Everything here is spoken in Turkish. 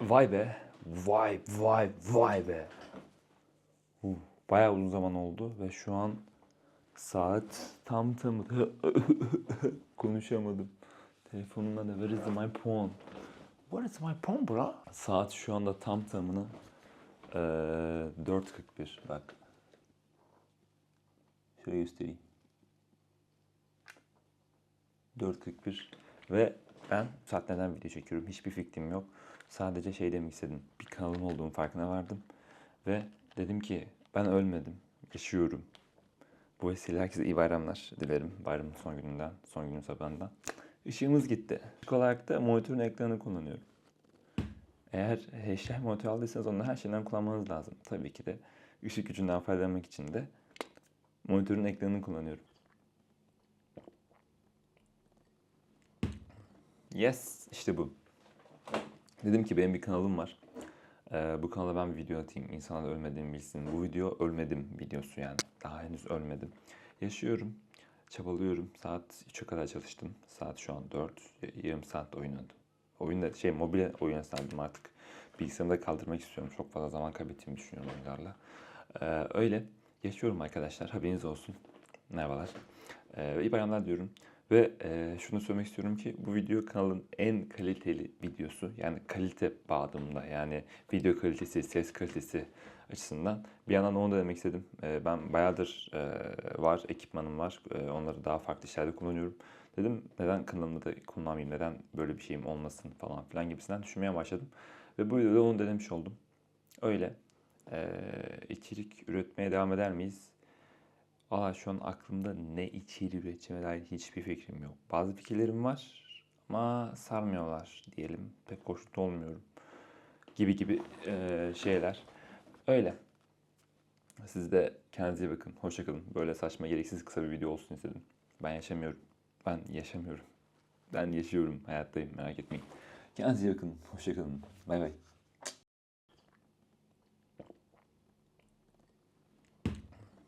Vay be. Vay vay vay be. Bayağı uzun zaman oldu ve şu an saat tam tamı konuşamadım. Telefonumda da where is my phone? Where is my phone bro? Saat şu anda tam tamına eee 4.41 bak. Şöyle göstereyim. 4.41 ve ben saat neden video çekiyorum hiçbir fikrim yok. Sadece şey demek istedim. Bir kanalım olduğunun farkına vardım. Ve dedim ki ben ölmedim. Yaşıyorum. Bu vesileyle herkese iyi bayramlar dilerim. Bayramın son gününden, son günün sabahından. Işığımız gitti. İlk olarak da monitörün ekranını kullanıyorum. Eğer HDMI monitör aldıysanız onu her şeyden kullanmanız lazım. Tabii ki de ışık gücünden faydalanmak için de monitörün ekranını kullanıyorum. Yes, işte bu. Dedim ki benim bir kanalım var. Ee, bu kanala ben bir video atayım. İnsanlar ölmediğimi bilsin. Bu video ölmedim videosu yani. Daha henüz ölmedim. Yaşıyorum. Çabalıyorum. Saat 3'e kadar çalıştım. Saat şu an 4. Yarım saat oynadım. Oyunda şey mobil oyuna sardım artık. Bilgisayarımı da kaldırmak istiyorum. Çok fazla zaman kaybettiğimi düşünüyorum oyunlarla. Ee, öyle. Yaşıyorum arkadaşlar. Haberiniz olsun. Merhabalar. Ee, iyi bayramlar diyorum. Ve e, şunu söylemek istiyorum ki bu video kanalın en kaliteli videosu. Yani kalite bağlamında yani video kalitesi, ses kalitesi açısından. Bir yandan onu da demek istedim. E, ben bayağıdır e, var, ekipmanım var. E, onları daha farklı işlerde kullanıyorum. Dedim neden kanalımda da kullanmayayım, neden böyle bir şeyim olmasın falan filan gibisinden düşünmeye başladım. Ve bu videoda onu denemiş oldum. Öyle. E, içerik üretmeye devam eder miyiz? Valla şu an aklımda ne içeriği üreteceğime dair hiçbir fikrim yok. Bazı fikirlerim var ama sarmıyorlar diyelim. Pek hoşnut olmuyorum. Gibi gibi eee, şeyler. Öyle. Siz de kendinize bakın. Hoşça kalın. Böyle saçma gereksiz kısa bir video olsun istedim. Ben yaşamıyorum. Ben yaşamıyorum. Ben yaşıyorum. Hayattayım. Merak etmeyin. Kendinize bakın. Hoşça kalın. Bay bay.